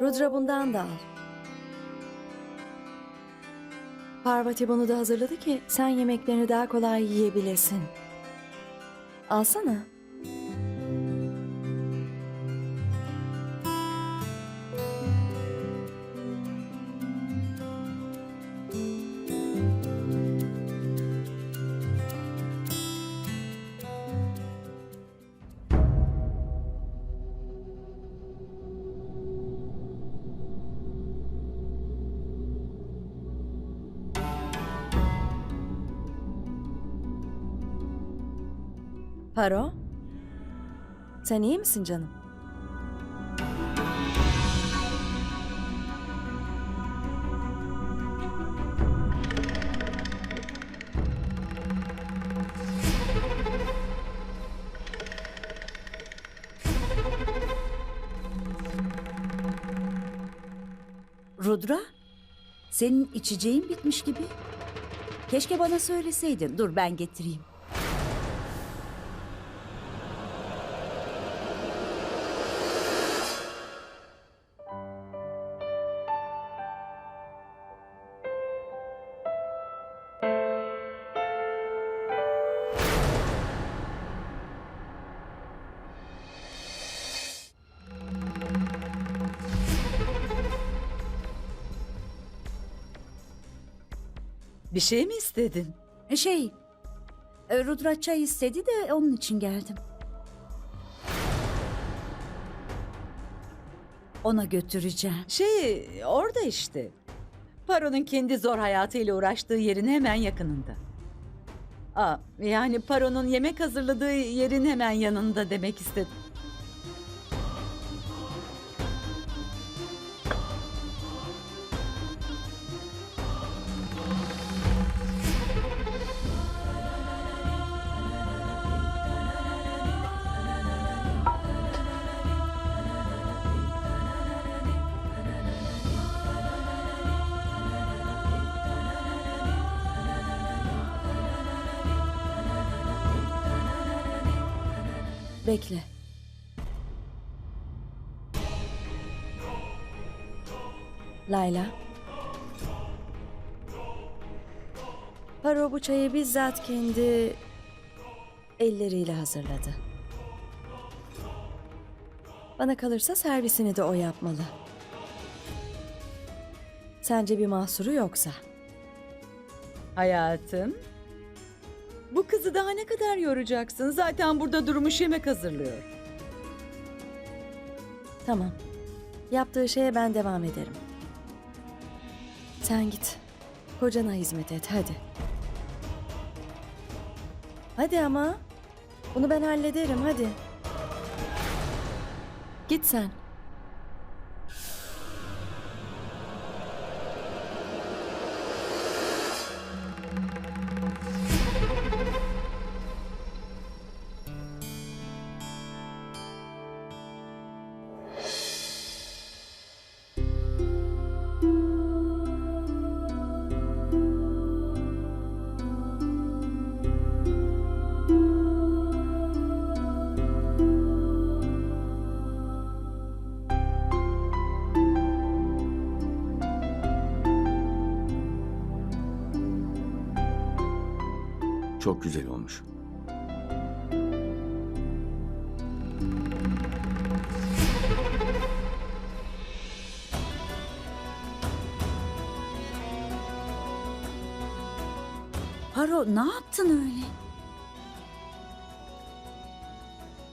Rudra bundan da al. Parvati bunu da hazırladı ki sen yemeklerini daha kolay yiyebilesin. Alsana. Paro. Sen iyi misin canım? Rudra, senin içeceğin bitmiş gibi. Keşke bana söyleseydin. Dur ben getireyim. Bir şey mi istedin? E, Şey, e, Rudra çay istedi de onun için geldim. Ona götüreceğim. Şey orada işte. Paro'nun kendi zor hayatıyla uğraştığı yerin hemen yakınında. Aa, yani Paro'nun yemek hazırladığı yerin hemen yanında demek istedim. Bekle. Layla. Paro bu çayı bizzat kendi elleriyle hazırladı. Bana kalırsa servisini de o yapmalı. Sence bir mahsuru yoksa? Hayatım. Bu kızı daha ne kadar yoracaksın? Zaten burada durmuş yemek hazırlıyor. Tamam. Yaptığı şeye ben devam ederim. Sen git. Kocana hizmet et hadi. Hadi ama. Bunu ben hallederim hadi. Git sen. Çok güzel olmuş. Paro ne yaptın öyle?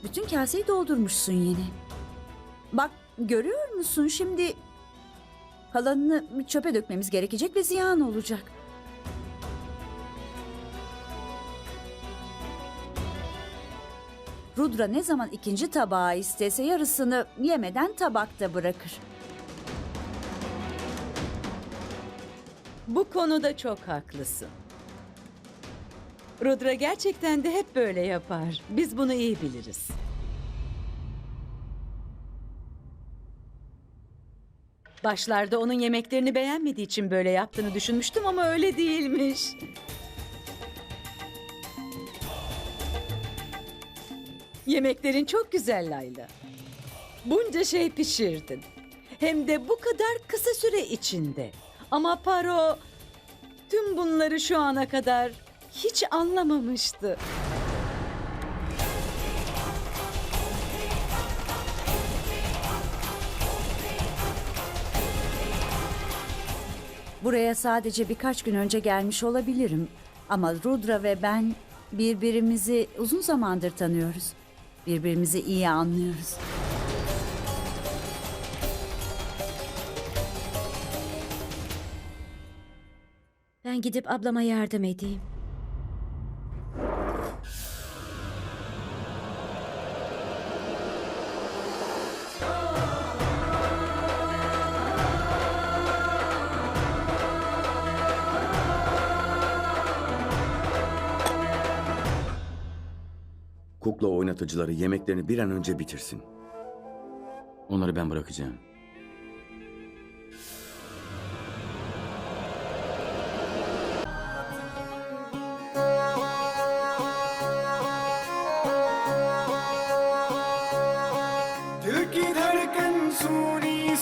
Bütün kaseyi doldurmuşsun yine. Bak görüyor musun şimdi kalanını çöpe dökmemiz gerekecek ve ziyan olacak. Rudra ne zaman ikinci tabağı istese yarısını yemeden tabakta bırakır. Bu konuda çok haklısın. Rudra gerçekten de hep böyle yapar. Biz bunu iyi biliriz. Başlarda onun yemeklerini beğenmediği için böyle yaptığını düşünmüştüm ama öyle değilmiş. Yemeklerin çok güzel Layla. Bunca şey pişirdin. Hem de bu kadar kısa süre içinde. Ama Paro tüm bunları şu ana kadar hiç anlamamıştı. Buraya sadece birkaç gün önce gelmiş olabilirim. Ama Rudra ve ben birbirimizi uzun zamandır tanıyoruz. Birbirimizi iyi anlıyoruz. Ben gidip ablama yardım edeyim. Kukla oynatıcıları yemeklerini bir an önce bitirsin. Onları ben bırakacağım.